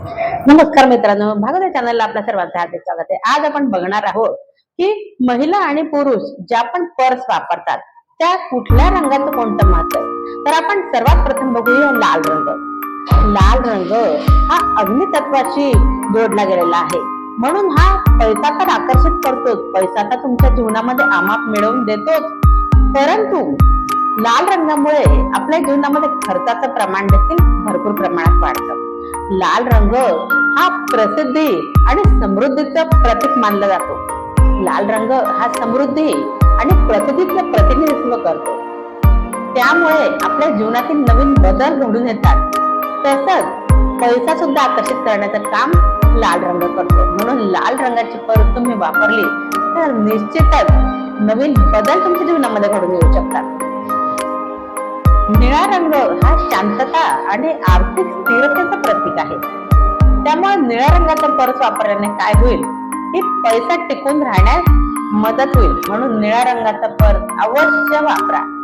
नमस्कार मित्रांनो भागवत चॅनलला आपल्या सर्वांचं हार्दिक स्वागत आहे. आज आपण बघणार आहोत की महिला आणि पुरुष ज्या पण पर्स वापरतात त्या कुठल्या रंगाचं कोणतं महत्त्व आहे? तर आपण सर्वात प्रथम बघूया लाल रंग. लाल रंग हा अग्नितत्वाशी जोडला गेलेला आहे. म्हणून हा पैसा तर आकर्षित करतोच. पैसा तर तुमच्या जीवनामध्ये आमाप मिळवून देतोच. परंतु लाल रंगामुळे आपल्या जीवनामध्ये खर्चाचं प्रमाण देखील भरपूर प्रमाणात वाढतं. लाल रंग हा प्रसिद्धी आणि समृद्धीचं प्रतीक मानला जातो. लाल रंग हा समृद्धी आणि प्रसिद्धीचं प्रतिनिधित्व करतो. त्यामुळे आपल्या जीवनातील नवीन बदल घडून येतात. तसंच पैसा सुद्धा आकर्षित करण्याचं काम लाल रंग करतो. म्हणून लाल रंगाची परत तुम्ही वापरली तर निश्चितच नवीन बदल तुमच्या जीवनामध्ये घडून येऊ शकतात. निळा रंग हा शांतता आणि आर्थिक स्थिरतेचं प्रतीक आहे. त्यामुळे निळ्या रंगाचा पर्स वापरल्याने काय होईल? की पैसा टिकून राहण्यास मदत होईल. म्हणून निळ्या रंगाचा पर्स अवश्य वापरा.